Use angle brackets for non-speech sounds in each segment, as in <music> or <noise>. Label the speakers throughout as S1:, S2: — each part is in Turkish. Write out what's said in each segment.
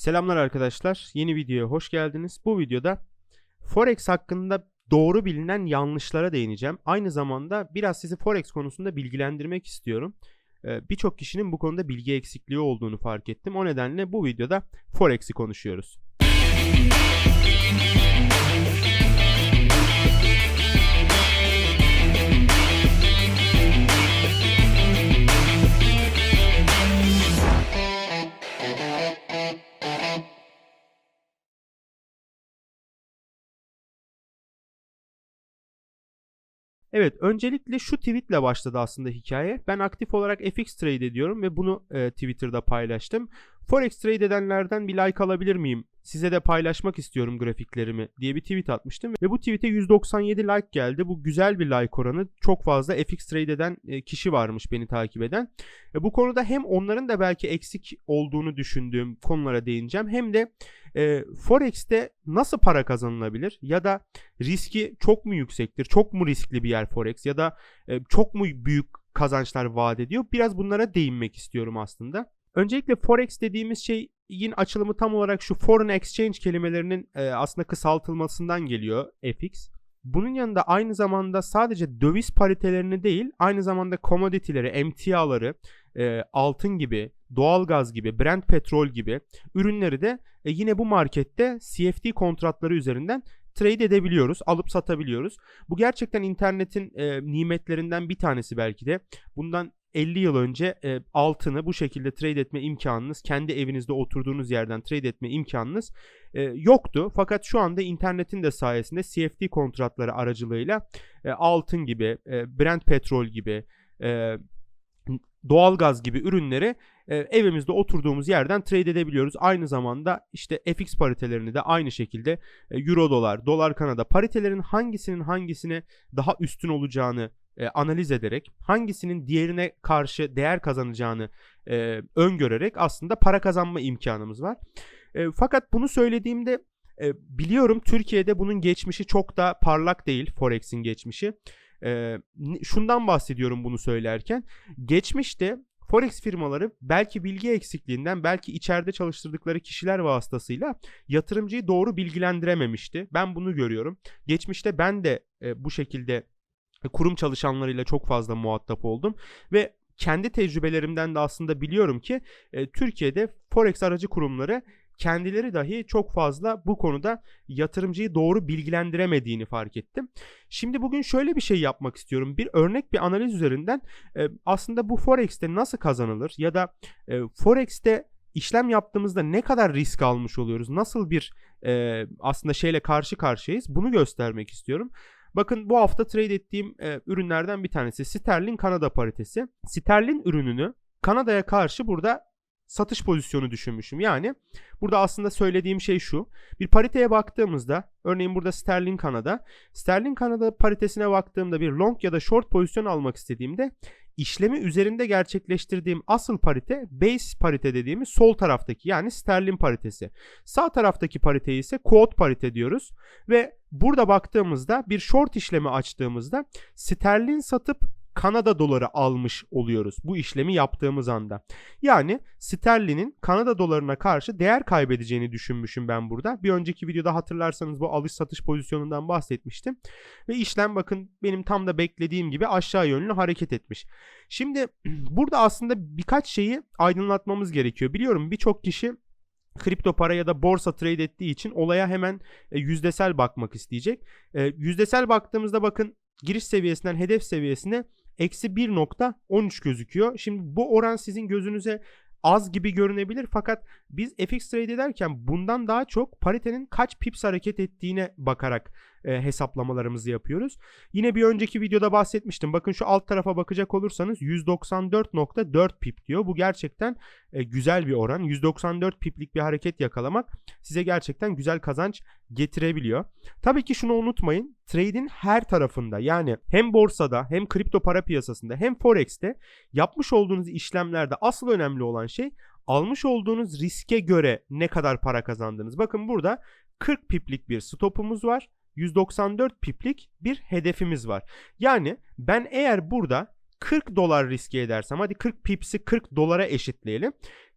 S1: Selamlar arkadaşlar. Yeni videoya hoş geldiniz. Bu videoda Forex hakkında doğru bilinen yanlışlara değineceğim. Aynı zamanda biraz sizi Forex konusunda bilgilendirmek istiyorum. Ee, Birçok kişinin bu konuda bilgi eksikliği olduğunu fark ettim. O nedenle bu videoda Forex'i konuşuyoruz. Evet, öncelikle şu tweetle başladı aslında hikaye. Ben aktif olarak FX trade ediyorum ve bunu e, Twitter'da paylaştım. Forex trade edenlerden bir like alabilir miyim? Size de paylaşmak istiyorum grafiklerimi diye bir tweet atmıştım. Ve bu tweete 197 like geldi. Bu güzel bir like oranı. Çok fazla FX trade eden e, kişi varmış beni takip eden. E, bu konuda hem onların da belki eksik olduğunu düşündüğüm konulara değineceğim. Hem de e, Forex'te nasıl para kazanılabilir? Ya da riski çok mu yüksektir? Çok mu riskli bir yer Forex? Ya da çok mu büyük kazançlar vaat ediyor? Biraz bunlara değinmek istiyorum aslında. Öncelikle Forex dediğimiz şeyin açılımı tam olarak şu foreign exchange kelimelerinin e, aslında kısaltılmasından geliyor FX. Bunun yanında aynı zamanda sadece döviz paritelerini değil, aynı zamanda commodity'leri, emtiaları, e, altın gibi, doğalgaz gibi, Brent petrol gibi ürünleri de e, yine bu markette CFD kontratları üzerinden trade edebiliyoruz, alıp satabiliyoruz. Bu gerçekten internetin e, nimetlerinden bir tanesi belki de. Bundan 50 yıl önce e, altını bu şekilde trade etme imkanınız, kendi evinizde oturduğunuz yerden trade etme imkanınız e, yoktu. Fakat şu anda internetin de sayesinde CFD kontratları aracılığıyla e, altın gibi, e, Brent petrol gibi, e, doğalgaz gibi ürünleri e, evimizde oturduğumuz yerden trade edebiliyoruz. Aynı zamanda işte FX paritelerini de aynı şekilde e, euro dolar, dolar kanada paritelerin hangisinin hangisine daha üstün olacağını e, analiz ederek hangisinin diğerine karşı değer kazanacağını e, öngörerek aslında para kazanma imkanımız var. E, fakat bunu söylediğimde e, biliyorum Türkiye'de bunun geçmişi çok da parlak değil Forex'in geçmişi. E, şundan bahsediyorum bunu söylerken. Geçmişte Forex firmaları belki bilgi eksikliğinden belki içeride çalıştırdıkları kişiler vasıtasıyla yatırımcıyı doğru bilgilendirememişti. Ben bunu görüyorum. Geçmişte ben de e, bu şekilde kurum çalışanlarıyla çok fazla muhatap oldum ve kendi tecrübelerimden de aslında biliyorum ki e, Türkiye'de forex aracı kurumları kendileri dahi çok fazla bu konuda yatırımcıyı doğru bilgilendiremediğini fark ettim. Şimdi bugün şöyle bir şey yapmak istiyorum. Bir örnek bir analiz üzerinden e, aslında bu forex'te nasıl kazanılır ya da e, forex'te işlem yaptığımızda ne kadar risk almış oluyoruz? Nasıl bir e, aslında şeyle karşı karşıyayız? Bunu göstermek istiyorum. Bakın bu hafta trade ettiğim e, ürünlerden bir tanesi sterlin Kanada paritesi. Sterlin ürününü Kanada'ya karşı burada satış pozisyonu düşünmüşüm. Yani burada aslında söylediğim şey şu. Bir pariteye baktığımızda örneğin burada sterlin Kanada. Sterlin Kanada paritesine baktığımda bir long ya da short pozisyon almak istediğimde işlemi üzerinde gerçekleştirdiğim asıl parite base parite dediğimiz sol taraftaki yani sterlin paritesi. Sağ taraftaki pariteyi ise quote parite diyoruz ve burada baktığımızda bir short işlemi açtığımızda sterlin satıp Kanada doları almış oluyoruz bu işlemi yaptığımız anda. Yani sterlinin Kanada dolarına karşı değer kaybedeceğini düşünmüşüm ben burada. Bir önceki videoda hatırlarsanız bu alış satış pozisyonundan bahsetmiştim. Ve işlem bakın benim tam da beklediğim gibi aşağı yönlü hareket etmiş. Şimdi <clears throat> burada aslında birkaç şeyi aydınlatmamız gerekiyor. Biliyorum birçok kişi kripto para ya da borsa trade ettiği için olaya hemen e, yüzdesel bakmak isteyecek. E, yüzdesel baktığımızda bakın giriş seviyesinden hedef seviyesine eksi 1.13 gözüküyor. Şimdi bu oran sizin gözünüze az gibi görünebilir fakat biz FX trade ederken bundan daha çok paritenin kaç pips hareket ettiğine bakarak e, hesaplamalarımızı yapıyoruz. Yine bir önceki videoda bahsetmiştim. Bakın şu alt tarafa bakacak olursanız 194.4 pip diyor. Bu gerçekten e, güzel bir oran. 194 piplik bir hareket yakalamak size gerçekten güzel kazanç getirebiliyor. Tabii ki şunu unutmayın. Trade'in her tarafında yani hem borsada hem kripto para piyasasında hem forex'te yapmış olduğunuz işlemlerde asıl önemli olan şey almış olduğunuz riske göre ne kadar para kazandınız. Bakın burada 40 piplik bir stopumuz var. 194 piplik bir hedefimiz var. Yani ben eğer burada 40 dolar riske edersem hadi 40 pipsi 40 dolara eşitleyelim.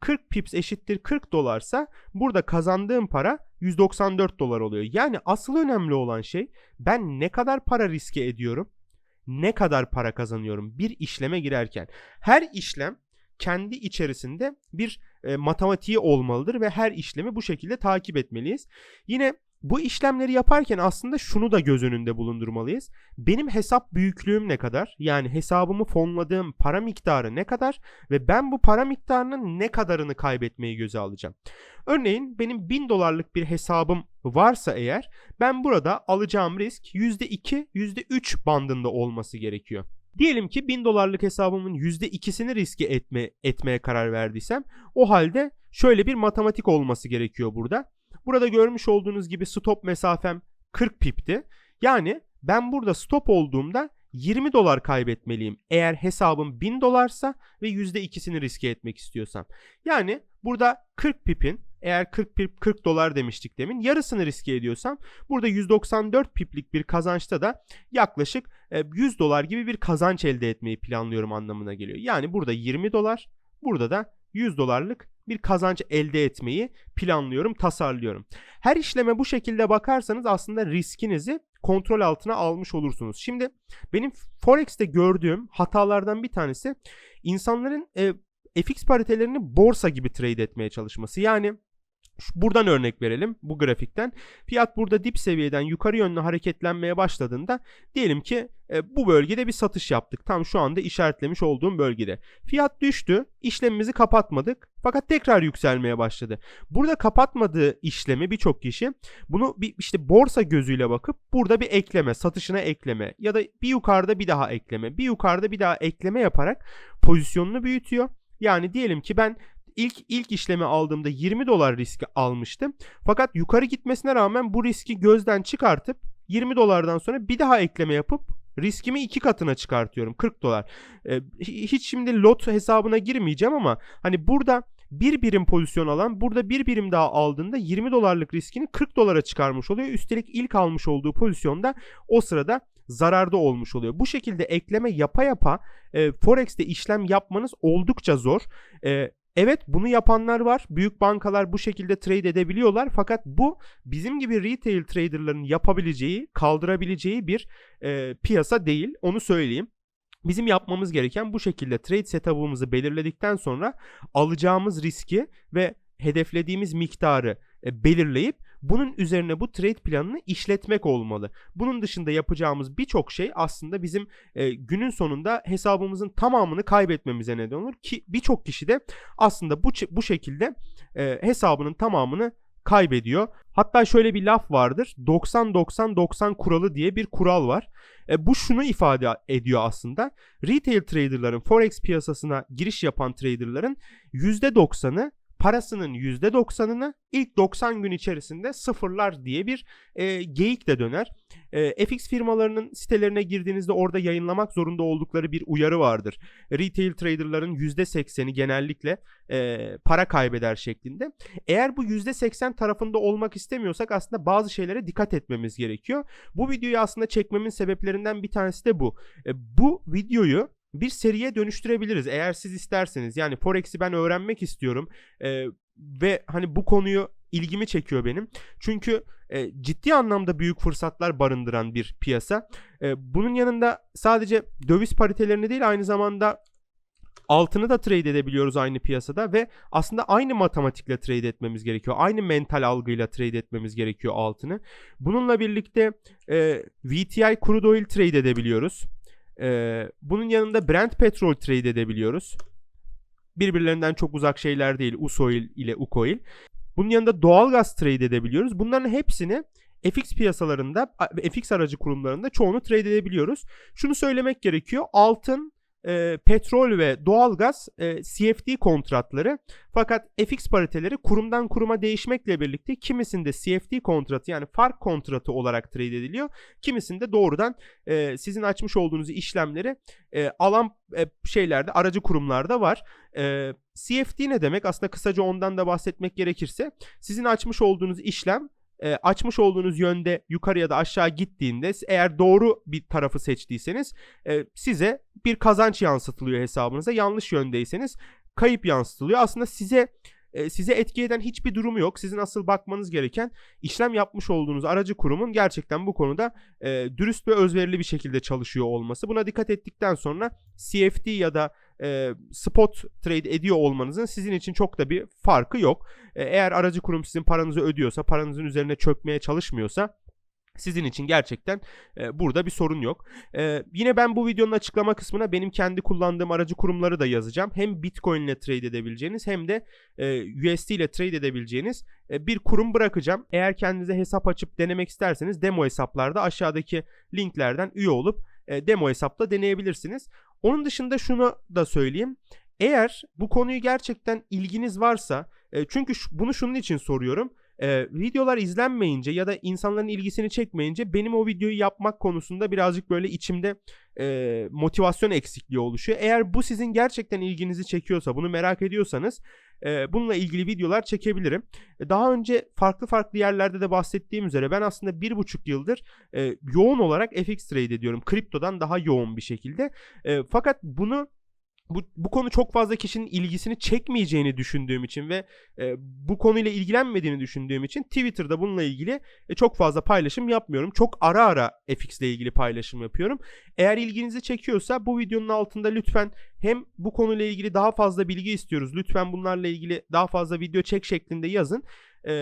S1: 40 pips eşittir 40 dolarsa burada kazandığım para 194 dolar oluyor. Yani asıl önemli olan şey ben ne kadar para riske ediyorum, ne kadar para kazanıyorum bir işleme girerken. Her işlem kendi içerisinde bir e, matematiği olmalıdır ve her işlemi bu şekilde takip etmeliyiz. Yine bu işlemleri yaparken aslında şunu da göz önünde bulundurmalıyız. Benim hesap büyüklüğüm ne kadar? Yani hesabımı fonladığım para miktarı ne kadar? Ve ben bu para miktarının ne kadarını kaybetmeyi göze alacağım. Örneğin benim 1000 dolarlık bir hesabım varsa eğer ben burada alacağım risk %2, %3 bandında olması gerekiyor. Diyelim ki 1000 dolarlık hesabımın %2'sini riske etme, etmeye karar verdiysem o halde şöyle bir matematik olması gerekiyor burada. Burada görmüş olduğunuz gibi stop mesafem 40 pipti. Yani ben burada stop olduğumda 20 dolar kaybetmeliyim eğer hesabım 1000 dolarsa ve %2'sini riske etmek istiyorsam. Yani burada 40 pipin eğer 40 pip 40 dolar demiştik demin yarısını riske ediyorsam burada 194 piplik bir kazançta da yaklaşık 100 e, dolar gibi bir kazanç elde etmeyi planlıyorum anlamına geliyor. Yani burada 20 dolar burada da 100 dolarlık bir kazanç elde etmeyi planlıyorum, tasarlıyorum. Her işleme bu şekilde bakarsanız aslında riskinizi kontrol altına almış olursunuz. Şimdi benim Forex'te gördüğüm hatalardan bir tanesi insanların e, FX paritelerini borsa gibi trade etmeye çalışması. Yani Buradan örnek verelim bu grafikten. Fiyat burada dip seviyeden yukarı yönlü hareketlenmeye başladığında diyelim ki e, bu bölgede bir satış yaptık. Tam şu anda işaretlemiş olduğum bölgede. Fiyat düştü. işlemimizi kapatmadık. Fakat tekrar yükselmeye başladı. Burada kapatmadığı işlemi birçok kişi bunu bir işte borsa gözüyle bakıp burada bir ekleme, satışına ekleme ya da bir yukarıda bir daha ekleme, bir yukarıda bir daha ekleme yaparak pozisyonunu büyütüyor. Yani diyelim ki ben ilk ilk işlemi aldığımda 20 dolar riski almıştım. Fakat yukarı gitmesine rağmen bu riski gözden çıkartıp 20 dolardan sonra bir daha ekleme yapıp riskimi iki katına çıkartıyorum 40 dolar. Ee, hiç şimdi lot hesabına girmeyeceğim ama hani burada bir birim pozisyon alan burada bir birim daha aldığında 20 dolarlık riskini 40 dolara çıkarmış oluyor. Üstelik ilk almış olduğu pozisyonda o sırada zararda olmuş oluyor. Bu şekilde ekleme yapa yapa e, Forex'te işlem yapmanız oldukça zor. E, Evet bunu yapanlar var. Büyük bankalar bu şekilde trade edebiliyorlar. Fakat bu bizim gibi retail traderların yapabileceği, kaldırabileceği bir e, piyasa değil. Onu söyleyeyim. Bizim yapmamız gereken bu şekilde trade setup'ımızı belirledikten sonra alacağımız riski ve hedeflediğimiz miktarı e, belirleyip bunun üzerine bu trade planını işletmek olmalı. Bunun dışında yapacağımız birçok şey aslında bizim e, günün sonunda hesabımızın tamamını kaybetmemize neden olur ki birçok kişi de aslında bu bu şekilde e, hesabının tamamını kaybediyor. Hatta şöyle bir laf vardır. 90-90-90 kuralı diye bir kural var. E, bu şunu ifade ediyor aslında. Retail traderların, forex piyasasına giriş yapan traderların %90'ı parasının %90'ını ilk 90 gün içerisinde sıfırlar diye bir e, geyik de döner. E, FX firmalarının sitelerine girdiğinizde orada yayınlamak zorunda oldukları bir uyarı vardır. Retail traderların %80'i genellikle e, para kaybeder şeklinde. Eğer bu %80 tarafında olmak istemiyorsak aslında bazı şeylere dikkat etmemiz gerekiyor. Bu videoyu aslında çekmemin sebeplerinden bir tanesi de bu. E, bu videoyu bir seriye dönüştürebiliriz eğer siz isterseniz. Yani Forex'i ben öğrenmek istiyorum e, ve hani bu konuyu ilgimi çekiyor benim. Çünkü e, ciddi anlamda büyük fırsatlar barındıran bir piyasa. E, bunun yanında sadece döviz paritelerini değil aynı zamanda altını da trade edebiliyoruz aynı piyasada ve aslında aynı matematikle trade etmemiz gerekiyor. Aynı mental algıyla trade etmemiz gerekiyor altını. Bununla birlikte e, VTI crude oil trade edebiliyoruz. Ee, bunun yanında Brent petrol trade edebiliyoruz. Birbirlerinden çok uzak şeyler değil Usoil ile Ukoil. Bunun yanında doğal gaz trade edebiliyoruz. Bunların hepsini FX piyasalarında, FX aracı kurumlarında çoğunu trade edebiliyoruz. Şunu söylemek gerekiyor. Altın e, petrol ve doğalgaz e, CFD kontratları fakat FX pariteleri kurumdan kuruma değişmekle birlikte kimisinde CFD kontratı yani fark kontratı olarak trade ediliyor. Kimisinde doğrudan e, sizin açmış olduğunuz işlemleri e, alan e, şeylerde aracı kurumlarda var. E, CFD ne demek? Aslında kısaca ondan da bahsetmek gerekirse sizin açmış olduğunuz işlem e, açmış olduğunuz yönde yukarı ya da aşağı gittiğinde eğer doğru bir tarafı seçtiyseniz e, size bir kazanç yansıtılıyor hesabınıza. Yanlış yöndeyseniz kayıp yansıtılıyor. Aslında size e, size etki eden hiçbir durumu yok. Sizin asıl bakmanız gereken işlem yapmış olduğunuz aracı kurumun gerçekten bu konuda e, dürüst ve özverili bir şekilde çalışıyor olması. Buna dikkat ettikten sonra CFD ya da e, spot trade ediyor olmanızın sizin için çok da bir farkı yok. E, eğer aracı kurum sizin paranızı ödüyorsa, paranızın üzerine çökmeye çalışmıyorsa sizin için gerçekten e, burada bir sorun yok. E, yine ben bu videonun açıklama kısmına benim kendi kullandığım aracı kurumları da yazacağım. Hem Bitcoin ile trade edebileceğiniz hem de e, USD ile trade edebileceğiniz e, bir kurum bırakacağım. Eğer kendinize hesap açıp denemek isterseniz demo hesaplarda aşağıdaki linklerden üye olup e, demo hesapla deneyebilirsiniz. Onun dışında şunu da söyleyeyim. Eğer bu konuyu gerçekten ilginiz varsa e, çünkü bunu şunun için soruyorum. E, videolar izlenmeyince ya da insanların ilgisini çekmeyince benim o videoyu yapmak konusunda birazcık böyle içimde e, motivasyon eksikliği oluşuyor. Eğer bu sizin gerçekten ilginizi çekiyorsa, bunu merak ediyorsanız e, bununla ilgili videolar çekebilirim. E, Daha önce farklı farklı yerlerde de bahsettiğim üzere ben aslında bir buçuk yıldır e, yoğun olarak FX trade ediyorum. Kriptodan daha yoğun bir şekilde. E, fakat bunu bu, bu konu çok fazla kişinin ilgisini çekmeyeceğini düşündüğüm için ve e, bu konuyla ilgilenmediğini düşündüğüm için Twitter'da bununla ilgili e, çok fazla paylaşım yapmıyorum. Çok ara ara FX ile ilgili paylaşım yapıyorum. Eğer ilginizi çekiyorsa bu videonun altında lütfen hem bu konuyla ilgili daha fazla bilgi istiyoruz. Lütfen bunlarla ilgili daha fazla video çek şeklinde yazın. E,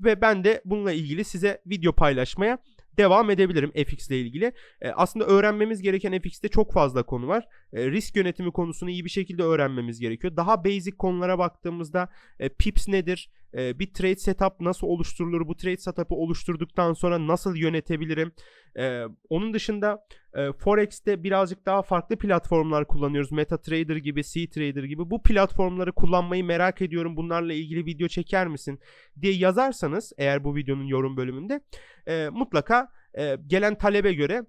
S1: ve ben de bununla ilgili size video paylaşmaya devam edebilirim FX ile ilgili. E, aslında öğrenmemiz gereken FX'te çok fazla konu var. E, risk yönetimi konusunu iyi bir şekilde öğrenmemiz gerekiyor. Daha basic konulara baktığımızda e, pips nedir? E, bir trade setup nasıl oluşturulur? Bu trade setup'ı oluşturduktan sonra nasıl yönetebilirim? E, onun dışında e, Forex'te birazcık daha farklı platformlar kullanıyoruz. MetaTrader gibi, C-Trader gibi. Bu platformları kullanmayı merak ediyorum. Bunlarla ilgili video çeker misin? diye yazarsanız eğer bu videonun yorum bölümünde e, mutlaka e, gelen talebe göre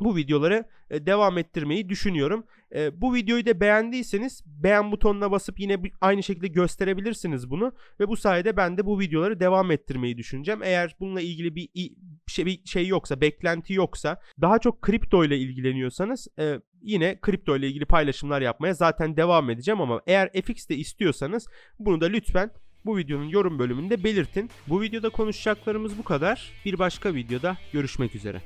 S1: bu videoları e, devam ettirmeyi düşünüyorum. E, bu videoyu da beğendiyseniz beğen butonuna basıp yine aynı şekilde gösterebilirsiniz bunu ve bu sayede ben de bu videoları devam ettirmeyi düşüneceğim. Eğer bununla ilgili bir şey, bir şey yoksa, beklenti yoksa, daha çok kripto ile ilgileniyorsanız e, yine kripto ile ilgili paylaşımlar yapmaya zaten devam edeceğim ama eğer FX de istiyorsanız bunu da lütfen bu videonun yorum bölümünde belirtin. Bu videoda konuşacaklarımız bu kadar. Bir başka videoda görüşmek üzere.